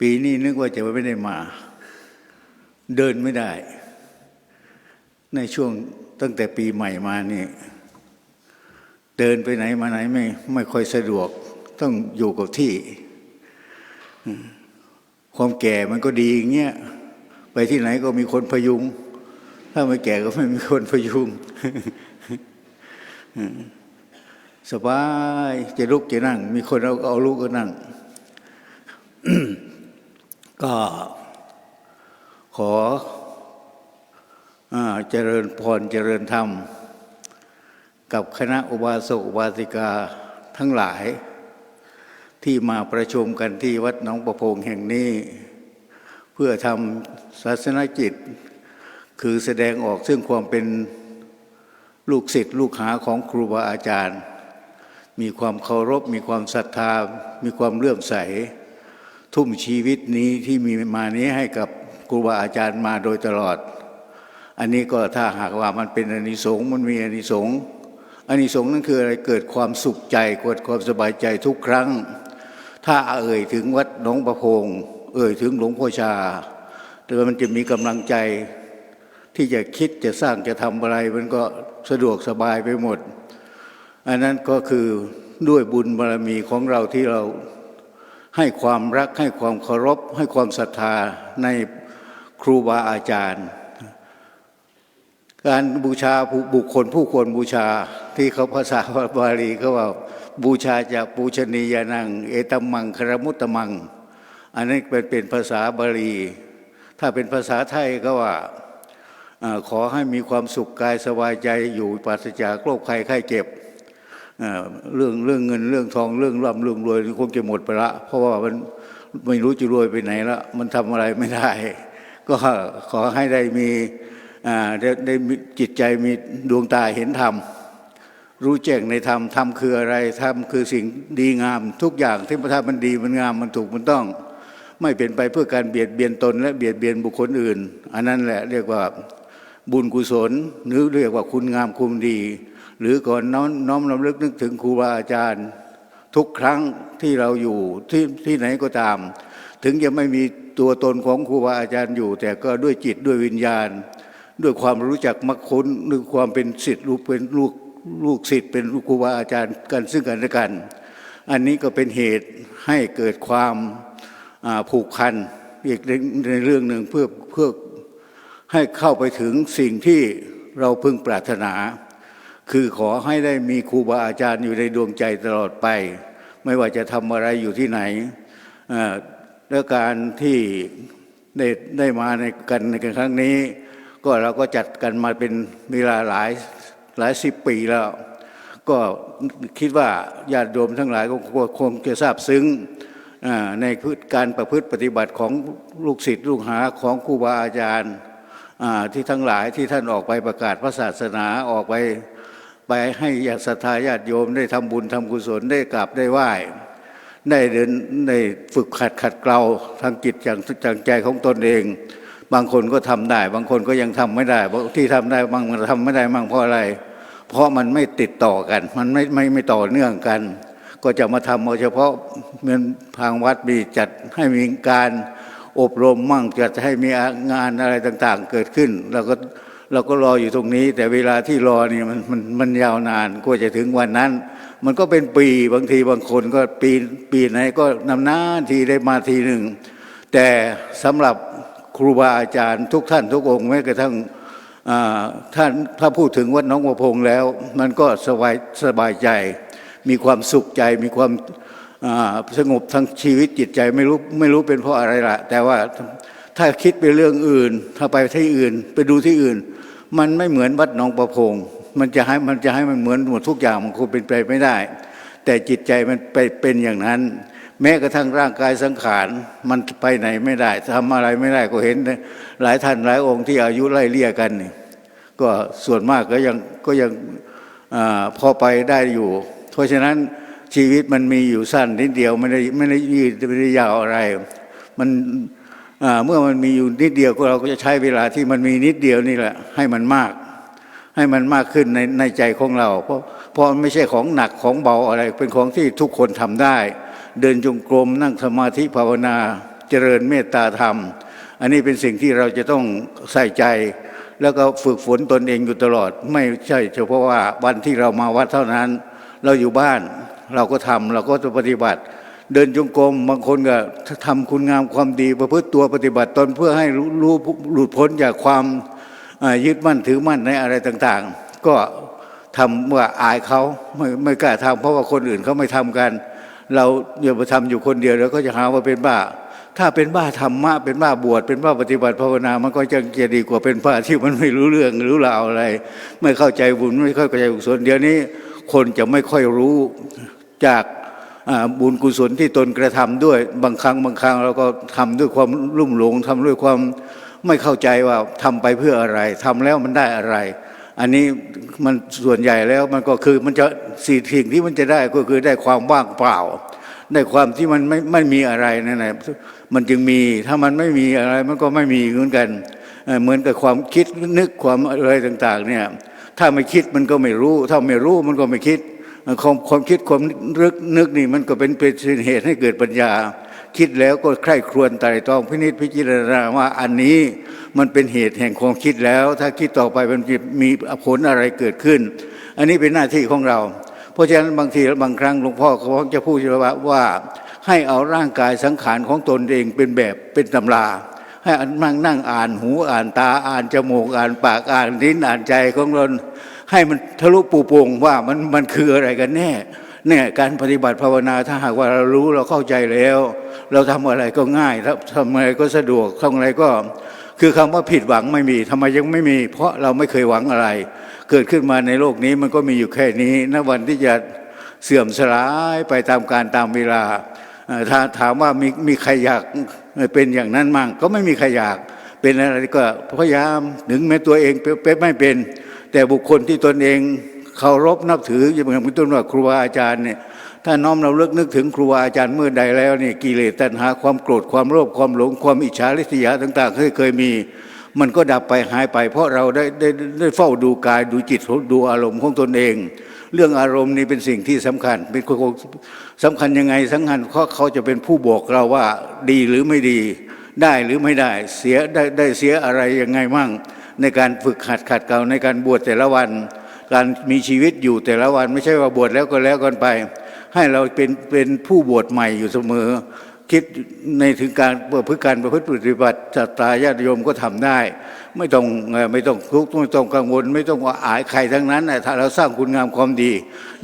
ปีนี้นึกว่าจะไม่ได้มา เดินไม่ได้ ในช่วงตั้งแต่ปีใหม่มานี่ เดินไปไหนมาไหนไม่ไม่ค่อยสะดวก ต้องอยู่กับที่ ความแก่มันก็ดีอย่างเงี้ยไปที่ไหนก็มีคนพยุง ถ้าไม่แก่ก็ไม่มีคนพยุงสบายจะลุกจะนั่ง มีคนเอาเอาลุกก็นั่ง ก็ขออเจริญพรเจริญธรรม กับคณะอุบาสกอุบาสิกาทั้งหลาย ที่มาประชุมกันที่วัดหนองประพงแห่งนี้ เพื่อทำศาสนกิจ คือแสดงออกซึ่งความเป็นลูกศิษย์ลูกหาของครูบาอาจารย์ มีความเคารพ มีความศรัทธา มีความเลื่อมใส ทุ่มชีวิตนี้ที่มีมานี้ให้กับครูบาอาจารย์มาโดยตลอด อันนี้ก็ถ้าหากว่ามันเป็นอนิสงส์มันมีอนิสงส์อนิสงส์นั่นคืออะไรเกิดความสุขใจเกิดความสบายใจทุกครั้ง ถ้าเอ่ยถึงวัดหนองประพงเอ่ยถึงหลวงพ่อชาเดี๋ยวมันจะมีกำลังใจที่จะคิดจะสร้างจะทำอะไรมันก็สะดวกสบายไปหมด อันนั้นก็คือด้วยบุญบารมีของเราที่เรา ให้ความรักให้ความเคารพ ให้ความศรัทธาในครูบาอาจารย์ การบูชาบุคคลผู้ควรบูชาที่เขาภาษาบาลีเขาว่าบูชาจะปูชนียานัง เอตมังคารมุตตมัง อันนี้เป็นเป็นภาษาบาลี ถ้าเป็นภาษาไทยก็ว่าขอให้มีความสุขกายสบายใจอยู่ปราศจากโรคภัยไข้เจ็บ เรื่องเรื่องเงินเรื่องทองเรื่องร่ำเรื่องรวยคงจะหมดไปละ เพราะว่ามันไม่รู้จะรวยไปไหนละมันทำอะไรไม่ได้ ก็ขอให้ได้มีอ่าได้ได้มีจิตใจมีดวงตาเห็นธรรมรู้แจ้งในธรรมธรรมคืออะไรธรรมคือสิ่งดีงาม ทุกอย่างที่ถ้ามันดีมันงามมันถูกมันต้อง ไม่เป็นไปเพื่อการเบียดเบียนตน และเบียดเบียนบุคคลอื่น อันนั้นแหละเรียกว่าบุญกุศลหรือเรียกว่าคุณงามคุณดี หรือก่อนน้อมน้อมรำลึกนึกถึงครูบาอาจารย์ ทุกครั้งที่เราอยู่ที่ที่ไหนก็ตาม ถึงจะไม่มีตัวตนของครูบาอาจารย์อยู่ แต่ก็ด้วยจิตด้วยวิญญาณ ด้วยความรู้จักมักคุ้นด้วยความเป็นศิษย์ลูกเป็นลูกลูกศิษย์เป็นครูบาอาจารย์กันซึ่งกันและกัน อันนี้ก็เป็นเหตุให้เกิดความผูกพันอีกในในเรื่องหนึ่งเพื่อเพื่อให้เข้าไปถึงสิ่งที่เราพึงปรารถนา คือขอให้ได้มีครูบาอาจารย์อยู่ในดวงใจตลอดไป ไม่ว่าจะทำอะไรอยู่ที่ไหนและการที่ได้ได้มาในกันในครั้งนี้ ก็เราก็จัดกันมาเป็นเวลาหลายหลายสิบปีแล้ว ก็คิดว่าญาติโยมทั้งหลายก็คงจะทราบซึ้งในพฤติการประพฤติปฏิบัติของลูกศิษย์ลูกหาของครูบาอาจารย์ที่ทั้งหลายที่ท่านออกไปประกาศพระศาสนาออกไป ไปให้ญาติศรัทธาญาติโยมได้ทำบุญทำกุศลได้กราบได้ไหว้ได้เดินได้ฝึกขัดขัดเกลาทางจิตอย่างจังใจของตนเอง บางคนก็ทำได้ บางคนก็ยังทำไม่ได้บางที่ทำได้บางมันทำไม่ได้บางเพราะอะไร เพราะมันไม่ติดต่อกัน มันไม่ไม่ไม่ต่อเนื่องกัน ก็จะมาทำเอาเฉพาะเมือนทางวัดมีจัดให้มีการอบรมมั่งจัดให้มีงานอะไรต่าง ๆ เกิดขึ้นเราก็ เราก็รออยู่ตรงนี้ แต่เวลาที่รอเนี่ยมันมันมันยาวนานกว่าจะถึงวันนั้น มันก็เป็นปีบางทีบางคนก็ปีปีไหนก็นำหน้าทีได้มาทีหนึ่ง แต่สำหรับครูบาอาจารย์ทุกท่านทุกองค์แม้กระทั่งท่านถ้าพูดถึงวัดน้องประพงแล้ว มันก็สบายสบายใจ มีความสุขใจมีความสงบทั้งชีวิตจิตใจไม่รู้ไม่รู้เป็นเพราะอะไรละแต่ว่าถ้าคิดไปเรื่องอื่น ถ้าไปที่อื่น ไปดูที่อื่น มันไม่เหมือนวัดหนองประพง มันจะให้มันจะให้มันเหมือนหมดทุกอย่างมันคงเป็นไปไม่ได้ แต่จิตใจมันไปเป็นอย่างนั้น แม้กระทั่งร่างกายสังขารมันไปไหนไม่ได้ทำอะไรไม่ได้ก็เห็น หลายท่านหลายองค์ที่อายุไล่เลี่ยกันนี่ก็ส่วนมากก็ยังก็ยังอพอไปได้อยู่ เพราะฉะนั้นชีวิตมันมีอยู่สั้นนิดเดียวไม่ได้ไม่ได้ยืดไม่ได้ยาวอะไร มัน เมื่อมันมีอยู่นิดเดียวเราก็จะใช้เวลาที่มันมีนิดเดียวนี่แหละ ให้มันมาก ให้มันมากขึ้นในในใจของเรา เพราะเพราะมันไม่ใช่ของหนักของเบาอะไร เป็นของที่ทุกคนทำได้ เดินจงกรมนั่งสมาธิภาวนาเจริญเมตตาธรรม อันนี้เป็นสิ่งที่เราจะต้องใส่ใจ แล้วก็ฝึกฝนตนเองอยู่ตลอด ไม่ใช่เฉพาะว่าวันที่เรามาวัดเท่านั้น เราอยู่บ้านเราก็ทำเราก็จะปฏิบัติ เดินจงกรมบางคนก็ทำคุณงามความดีประพฤติตัวปฏิบัติตนเพื่อให้รู้หลุดพ้นจากความยึดมั่นถือมั่นในอะไรต่างๆ ก็ทำว่าอายเขาไม่ไม่กล้าทำเพราะว่าคนอื่นเขาไม่ทำกัน เราอย่าไปทำอยู่คนเดียวแล้วก็จะหาว่าเป็นบ้า ถ้าเป็นบ้าธรรมะเป็นบ้าบวชเป็นบ้าปฏิบัติภาวนา มันก็จะจะดีกว่าเป็นบ้าที่มันไม่รู้เรื่องรู้ราวอะไร ไม่เข้าใจบุญไม่เข้าใจกุศลเดี๋ยวนี้ คนจะไม่ค่อยรู้จาก บุญกุศลที่ตนกระทำด้วย บางครั้งบางครั้งเราก็ทำด้วยความรุ่มหลงทำด้วยความไม่เข้าใจว่าทำไปเพื่ออะไรทำแล้วมันได้อะไร อันนี้มันส่วนใหญ่แล้วมันก็คือมันจะสิ่งสิ่งที่มันจะได้ก็คือได้ความว่างเปล่าได้ความที่มันไม่ไม่มีอะไรนั่นแหละมันจึงมีถ้ามันไม่มีอะไรมันก็ไม่มีเหมือนกันเหมือนกับความคิดนึกความอะไรต่าง ๆ เนี่ย ถ้าไม่คิดมันก็ไม่รู้ ถ้าไม่รู้มันก็ไม่คิด ความความคิดความนึกนึกนี่มันก็เป็นเป็นเหตุให้เกิดปัญญา คิดแล้วก็ใคร่ครวญไตรตรองพินิจพิจารณาว่าอันนี้มันเป็นเหตุแห่งความคิดแล้ว ถ้าคิดต่อไปมันจะมีผลอะไรเกิดขึ้น อันนี้เป็นหน้าที่ของเรา เพราะฉะนั้นบางทีบางครั้งหลวงพ่อเขาจะพูดว่าว่า ให้เอาร่างกายสังขารของตนเองเป็นแบบเป็นตำราให้นั่งนั่งอ่านหูอ่านตาอ่านจมูกอ่านปากอ่านลิ้นอ่านใจของตน ให้มันทะลุปูโปงว่ามันมันคืออะไรกันแน่เนี่ยการปฏิบัติภาวนาถ้าหากว่าเรารู้เราเข้าใจแล้ว เราทำอะไรก็ง่ายทำอะไรก็สะดวกทำอะไรก็คือคำว่าผิดหวังไม่มีทำไมยังไม่มี เพราะเราไม่เคยหวังอะไร เกิดขึ้นมาในโลกนี้มันก็มีอยู่แค่นี้ณวันที่จะเสื่อมสลายไปตามการตามเวลาถ้าถามว่ามีมีใครอยากเป็นอย่างนั้นมั่งก็ไม่มีใครอยากเป็นอะไรก็พยายามถึงแม้ตัวเองเป็นไม่เป็น แต่บุคคลที่ตนเองเคารพนับถืออย่างเป็นต้นว่าครูบาอาจารย์เนี่ยถ้าน้อมเราเลิกนึกถึงครูบาอาจารย์เมื่อใดแล้วนี่กิเลสตัณหาความโกรธความโลภความหลงความอิจฉาริษยาต่างๆเคยเคยมี มันก็ดับไปหายไป เพราะเราได้ได้ได้เฝ้าดูกายดูจิตดูอารมณ์ของตนเอง เรื่องอารมณ์นี่เป็นสิ่งที่สำคัญ เป็นคนสำคัญยังไงสำคัญเพราะเขาจะเป็นผู้บอกเราว่าดีหรือไม่ดีได้หรือไม่ได้เสียได้ได้เสียอะไรยังไงมั่ง ในการฝึกหัดขัดเกลาในการบวชแต่ละวัน การมีชีวิตอยู่แต่ละวันไม่ใช่ว่าบวชแล้วก็แล้วกันไป ให้เราเป็นเป็นผู้บวชใหม่อยู่เสมอ คิดในถึงการประพฤติการประพฤติปฏิบัติศรัทธาญาติโยมก็ทำได้ ไม่ต้องไม่ต้องทุกข์ไม่ต้องกังวล ไม่ต้องว่าอายใครทั้งนั้นนะถ้าเราสร้างคุณงามความดี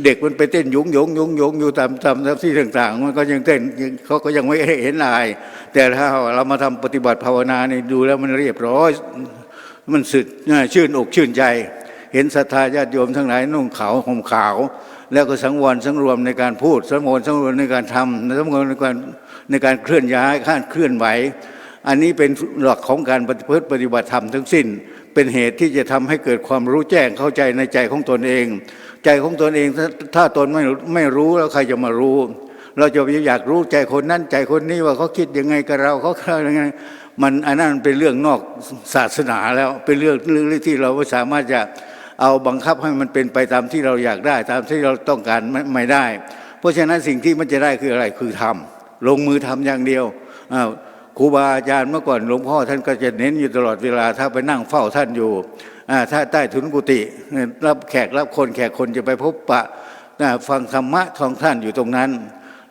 เด็กมันไปเต้นยุงยงยงยงอยู่ตามตามที่ต่าง ๆ มันก็ยังเต้นเขาก็ยังไม่เห็นอาย แต่ถ้าเรามาทำปฏิบัติภาวนาเนี่ดูแล้วมันเรียบร้อย มันสุดชื่นอกชื่นใจ เห็นศรัทธาญาติโยมทั้งหลายนุ่งขาวห่มขาว แล้วก็สังวรสังรวมในการพูด สังวรสังรวมในการทำสังวรในการในการเคลื่อนย้ายข้านเคลื่อนไหวอันนี้เป็นหลักของการปฏิพฤติปฏิบัติธรรมทั้งสิ้น เป็นเหตุที่จะทำให้เกิดความรู้แจ้งเข้าใจในใจของตนเอง ใจของตนเองถ้าตนไม่ไม่รู้แล้วใครจะมารู้ เราจะอยากรู้ใจคนนั้นใจคนนี้ว่าเขาคิดยังไงกับเราเขาเขายังไง มันอันนั้นเป็นเรื่องนอกศาสนาแล้วเป็นเรื่องเรื่องที่เราไม่สามารถจะเอาบังคับให้มันเป็นไปตามที่เราอยากได้ ตามที่เราต้องการไม่ไมได้ เพราะฉะนั้นสิ่งที่มันจะได้คืออะไรคือทำลงมือทำอย่างเดียวครูบาอาจารย์เมื่อก่อนหลวงพ่อท่านก็จะเน้นอยู่ตลอดเวลาถ้าไปนั่งเฝ้าท่านอยู่ถ้าใต้ถุนกุฏิรับแขกรับคนแขกคนจะไปพบปะฟังธรรมะของท่านอยู่ตรงนั้น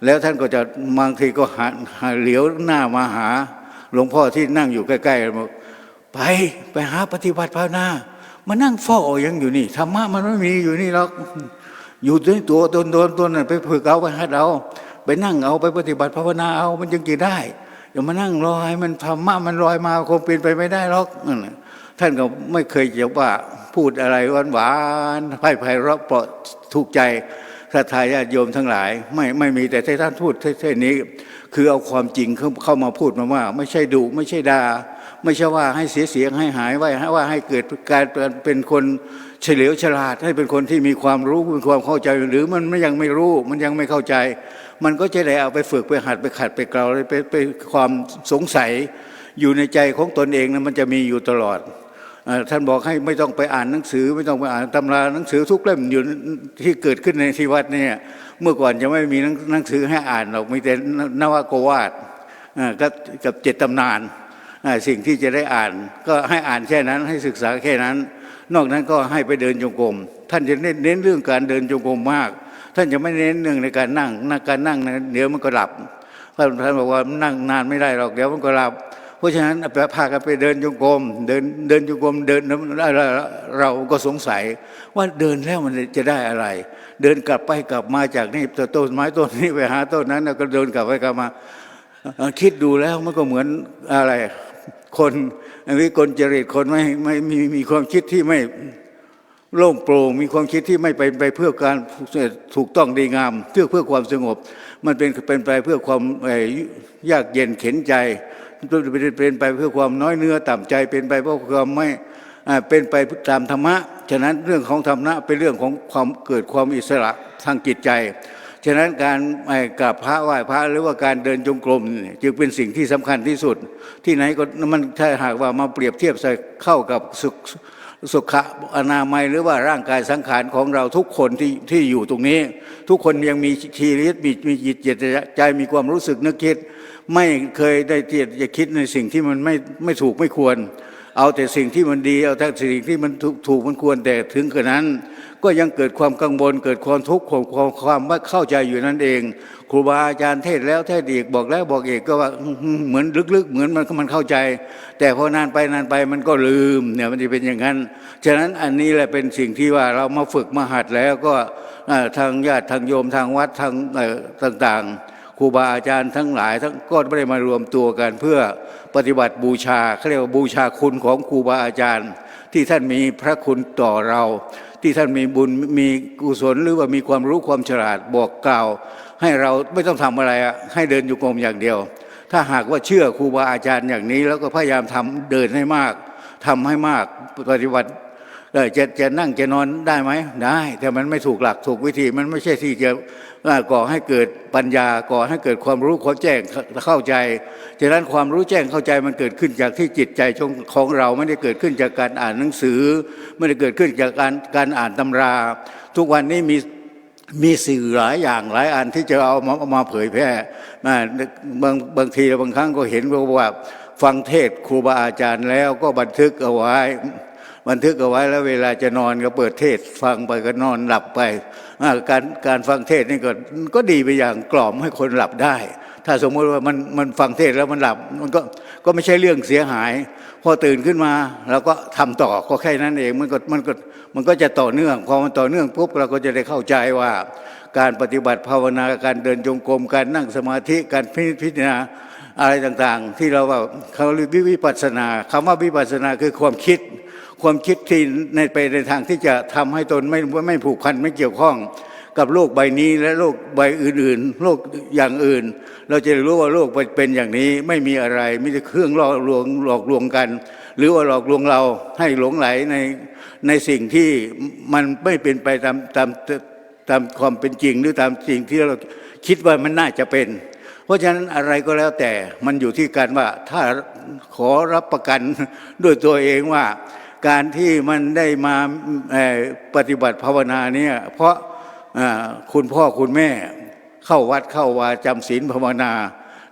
แล้วท่านก็จะบางทีก็หาหาเหลียวหน้ามาหา หลวงพ่อที่นั่งอยู่ใกล้ๆบอกไปไปหาปฏิบัติภาวนามานั่งเฝ้ายังอยู่นี่ธรรมะมันไม่มีอยู่นี่หรอกอยู่ในตัวตนตนตนนั่นไปฝึกเอาไปหัดเอาไปนั่งเอาไปปฏิบัติภาวนาเอามันจึงจะได้อย่ามานั่งรอให้มันธรรมะมันลอยมาคงเป็นไปไม่ได้หรอกท่านก็ไม่เคยจะว่าพูดอะไรหวานหวานไพ่ไพเราะเปราะถูกใจศรัทธาญาติโยมทั้งหลาย ไม่ไม่มีแต่ที่ท่านพูดเท่นี้ คือเอาความจริงเข้ามาพูดมาว่า ไม่ใช่ดุไม่ใช่ด่าไม่ใช่ว่าให้เสียเสียงให้หายไว้ให้ว่าให้เกิดการเป็นคนเฉลียวฉลาดให้เป็นคนที่มีความรู้มีความเข้าใจหรือมันไม่ยังไม่รู้มันยังไม่เข้าใจ มันก็จะได้เอาไปฝึกไปหัดไปขัดไปเกลาไปไปความสงสัย อยู่ในใจของตนเองนะมันจะมีอยู่ตลอด ท่านบอกให้ไม่ต้องไปอ่านหนังสือ ไม่ต้องไปอ่านตำราหนังสือทุกเล่มอยู่ที่เกิดขึ้นในที่วัดเนี่ยเมื่อก่อนจะไม่มีหนังสือให้อ่านหรอกมีแต่นวโกวาดกับกับเจ็ดตำนานสิ่งที่จะได้อ่าน ก็ให้อ่านแค่นั้นให้ศึกษาแค่นั้น นอกนั้นก็ให้ไปเดินจงกรมท่านจะเน้นเรื่องการเดินจงกรมมาก ท่านจะไม่เน้นเรื่องในการนั่งนั่งการนั่งนะเดี๋ยวมันก็หลับท่านท่านบอกว่านั่งนานไม่ได้หรอกเดี๋ยวมันก็หลับ เพราะฉะนั้นพากันไปเดินจงกรมเดินเดินจงกรมเดินเราก็สงสัย ว่าเดินแล้วมันจะได้อะไร เดินกลับไปกลับมาจากนี่ต้นไม้ต้นนี้ไปหาต้นนั้นก็เดินกลับไปกลับมา คิดดูแล้วมันก็เหมือนอะไร คนวิกลจริตคนไม่ไม่มีมีความคิดที่ไม่โล่งโปร่งมีความคิดที่ไม่ไปไปเพื่อการถูกต้องดีงามเพื่อเพื่อความสงบ มันเป็นเป็นไปเพื่อความยากเย็นเข็นใจ เป็นไปเพื่อความน้อยเนื้อต่ำใจเป็นไปเพื่อความไม่เป็นไปตามธรรมะ ฉะนั้นเรื่องของธรรมะเป็นเรื่องของความเกิดความอิสระทางจิตใจ ฉะนั้นการกราบพระไหว้พระหรือว่าการเดินจงกรมจึงเป็นสิ่งที่สำคัญที่สุด ที่ไหนก็มันถ้าหากว่ามาเปรียบเทียบใส่เข้ากับสุขสุขอนามัยหรือว่าร่างกายสังขารของเราทุกคนที่ที่อยู่ตรงนี้ ทุกคนยังมีชีวิตมีมีจิตใจมีความรู้สึกนึกคิด ไม่เคยได้เทียจะคิดในสิ่งที่มันไม่ไม่ถูกไม่ควร เอาแต่สิ่งที่มันดี เอาแต่สิ่งที่มันถูกถูกมันควรแต่ถึงกระนั้น ก็ยังเกิดความกังวลเกิดความทุกข์ความความความไม่เข้าใจอยู่นั่นเอง ครูบาอาจารย์เทศแล้วเทศอีกบอกแล้วบอกอีกก็ว่าเหมือนลึกๆ เหมือนมันมันเข้าใจ แต่พอนานไปนานไปมันก็ลืมเนี่ยมันจะเป็นอย่างนั้นฉะนั้นอันนี้แหละเป็นสิ่งที่ว่าเรามาฝึกมาหัดแล้วก็ทางญาติทางโยมทางวัดทางต่างๆ รูบาอาจารย์ทั้งหลายทั้งก็ไม่ได้มารวมตัวกันเพื่อปฏิบัติบูชาเขาเรียกว่าบูชาคุณของครูบาอาจารย์ ที่ท่านมีพระคุณต่อเรา ที่ท่านมีบุญมีกุศลหรือว่ามีความรู้ความฉลาดบอกกล่าว ให้เราไม่ต้องทำอะไรอะให้เดินอยู่กรมอย่างเดียว ถ้าหากว่าเชื่อครูบาอาจารย์อย่างนี้ แล้วก็พยายามทำเดินให้มากทำให้มากปฏิบัติ จะจะนั่งจะนอนได้ไหมได้แต่มันไม่ถูกหลักถูกวิธีมันไม่ใช่ที่จะก่อให้เกิดปัญญาก่อให้เกิดความรู้ความแจ้งเข้าใจฉะนั้นความรู้แจ้งเข้าใจมันเกิดขึ้นจากที่จิตใจของเราไม่ได้เกิดขึ้นจากการอ่านหนังสือ ไม่ได้เกิดขึ้นจากการการอ่านตำรา ทุกวันนี้มีมีสื่อหลายอย่างหลายอันที่จะเอามาเอามาเผยแพร่บางบางทีบางครั้งก็เห็นว่าฟังเทศครูบาอาจารย์แล้วก็บันทึกเอาไว้ บันทึกเอาไว้แล้วเวลาจะนอนก็เปิดเทศฟังไปก็นอนหลับไปการการฟังเทศน์นี่ก็ก็ดีไปอย่างกล่อมให้คนหลับได้ ถ้าสมมติว่ามันมันฟังเทศแล้วมันหลับมันก็ก็ไม่ใช่เรื่องเสียหาย พอตื่นขึ้นมาเราก็ทำต่อก็แค่นั้นเองมันก็มันก็มันก็จะต่อเนื่องพอมันต่อเนื่องปุ๊บเราก็จะได้เข้าใจว่าการปฏิบัติภาวนาการเดินจงกรมการนั่งสมาธิการพิจารณาอะไรต่างๆ ที่เราว่าเขาเรียกวิปัสสนาคำว่าวิปัสสนาคือความคิด ความคิดที่ในไปในทางที่จะทำให้ตนไม่ไม่ผูกพันไม่เกี่ยวข้องกับโลกใบนี้และโลกใบอื่นๆ โลกอย่างอื่น เราจะรู้ว่าโลกเป็นอย่างนี้ไม่มีอะไรไมีแต่เครื่องหลอกลวงหลอกลวงกัน หรือว่าหลอกลวงเราให้หลงไหลในในสิ่งที่มันไม่เป็นไปตามตามตามความเป็นจริงหรือตามสิ่งที่เราคิดว่ามันน่าจะเป็น เพราะฉะนั้นอะไรก็แล้วแต่มันอยู่ที่การว่าถ้าขอรับประกันด้วยตัวเองว่า การที่มันได้มาปฏิบัติภาวนาเนี่ยเพราะคุณพ่อคุณแม่เข้าวัดเข้าวาจำศีลภาวนา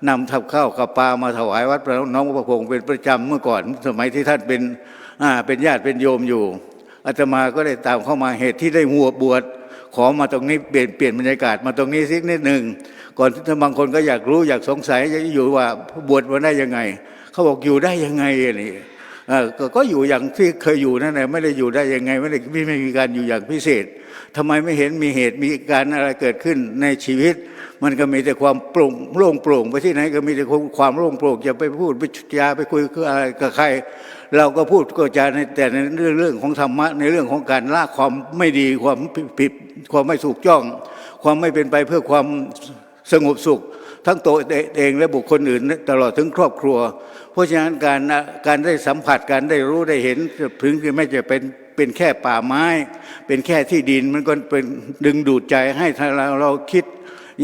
นำทับข้าวกับปลามาถวายวัดพระน้องพระพงศ์เป็นประจำเมื่อก่อน สมัยที่ท่านเป็นเป็นญาติเป็นโยมอยู่อาตมาก็ได้ตามเข้ามาเหตุที่ได้หัวบวชขอมาตรงนี้เปลี่ยนเปลี่ยนบรรยากาศมาตรงนี้สักนิดหนึ่งก่อนที่บางคนก็อยากรู้อยากสงสัยจะอยู่ว่าบวชมาได้ยังไง เขาบอกอยู่ได้ยังไงอะนี่ ก็ก็อยู่อย่างที่เคยอยู่นั่นแหละไม่ได้อยู่ได้ยังไง ไม่ได้ไม่ไม่มีการอยู่อย่างพิเศษทำไมไม่เห็นมีเหตุมีการอะไรเกิดขึ้นในชีวิต มันก็มีแต่ความโปร่งโล่งโปร่งไปที่ไหนก็มีแต่ความโล่งโปร่งจะไปพูดไปจาไปคุยคืออะไรกับใคร เราก็พูดก็จาในแต่ในเรื่องเรื่องของธรรมะในเรื่องของการละความไม่ดีความผิดความไม่ถูกจ้อง ความไม่เป็นไปเพื่อความสงบสุข ทั้งตัวเองและบุคคลอื่น ตลอดถึงครอบครัว เพราะฉะนั้นการการได้สัมผัสการได้รู้ได้เห็นถึงจะไม่จะเป็นเป็นแค่ป่าไม้ เป็นแค่ที่ดินมันก็เป็นดึงดูดใจให้ถ้าเราเราคิด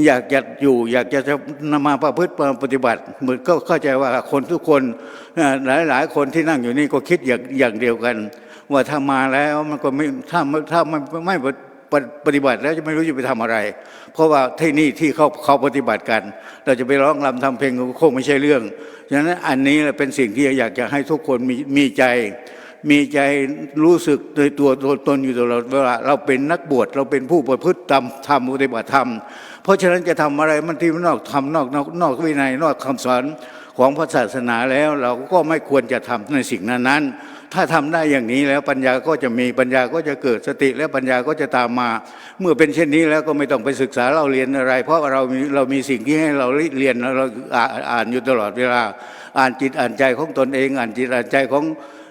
อยากจะอยู่อยากจะนำมาประพฤติปฏิบัติเหมือนก็เข้าใจว่าคนทุกคนหลายหลายคนที่นั่งอยู่นี่ก็คิดอย่างอย่างเดียวกัน ว่าถ้ามาแล้วมันก็ไม่ถ้าถ้าไม่ไม่ ปฏิบัติแล้วจะไม่รู้จะไปทำอะไร เพราะว่าที่นี่ที่เขาเขาปฏิบัติกัน เราจะไปร้องรำทำเพลงก็คงไม่ใช่เรื่องฉะนั้นอันนี้เป็นสิ่งที่อยากจะให้ทุกคนมีมีใจ มีใจรู้สึกในตัวตัวตนอยู่ตลอดเวลาเราเป็นนักบวชเราเป็นผู้ประพฤติตามธรรมปฏิบัติธรรม เพราะฉะนั้นจะทำอะไรมันที่นอกธรรมนอกนอกนอกวินัยนอกคำสอนของพระศาสนาแล้วเราก็ไม่ควรจะทำในสิ่งนั้นนั้นๆ ถ้าทำได้อย่างนี้แล้วปัญญาก็จะมีปัญญาก็จะเกิดสติและปัญญาก็จะตามมา เมื่อเป็นเช่นนี้แล้วก็ไม่ต้องไปศึกษาเราเรียนอะไร เพราะเรามีเรามีสิ่งที่ให้เราเรียนเราอ่านอานอยู่ตลอดเวลา อ่านจิตอ่านใจของตนเอง อ่านจิตอ่านใจของ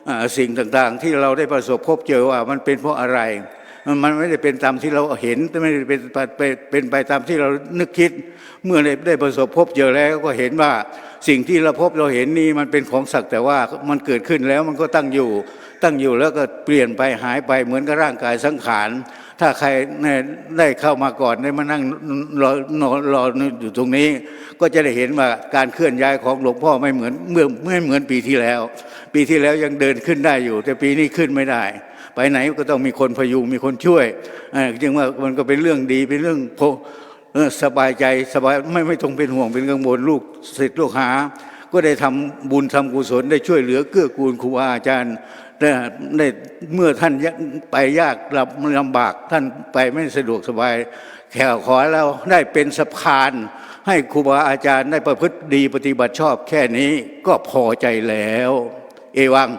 อสิ่งต่างๆ ที่เราได้ประสบพบเจอว่ามันเป็นเพราะอะไร มันไม่ได้เป็นตามที่เราเห็นไม่ได้เป็นไปเป็นไปตามที่เรานึกคิด เมื่อได้ประสบพบเจอแล้วก็เห็นว่าสิ่งที่เราพบเราเห็นนี่มันเป็นของสักแต่ว่ามันเกิดขึ้นแล้วมันก็ตั้งอยู่ ตั้งอยู่แล้วก็เปลี่ยนไปหายไปเหมือนกับร่างกายสังขาร ถ้าใครได้เข้ามาก่อนได้มานั่งรอนอนรออยู่ตรงนี้ ก็จะได้เห็นว่าการเคลื่อนย้ายของหลวงพ่อไม่เหมือนเมื่อไม่เหมือนปีที่แล้ว ปีที่แล้วยังเดินขึ้นได้อยู่ แต่ปีนี้ขึ้นไม่ได้ ไปไหนก็ต้องมีคนพยุงมีคนช่วยเอ่อจึงว่ามันก็เป็นเรื่องดีเป็นเรื่องพอสบายใจสบายไม่ไม่ต้องเป็นห่วงเป็นกังวลลูกศิษย์ลูกหา ก็ได้ทำบุญทำกุศลได้ช่วยเหลือเกื้อกูลครูบาอาจารย์ได้เมื่อท่านไปยากลำลำบากท่านไปไม่สะดวกสบายแค่ขอให้เราได้เป็นสะพาน ให้ครูบาอาจารย์ได้ประพฤติดีปฏิบัติชอบแค่นี้ก็พอใจแล้ว เอวัง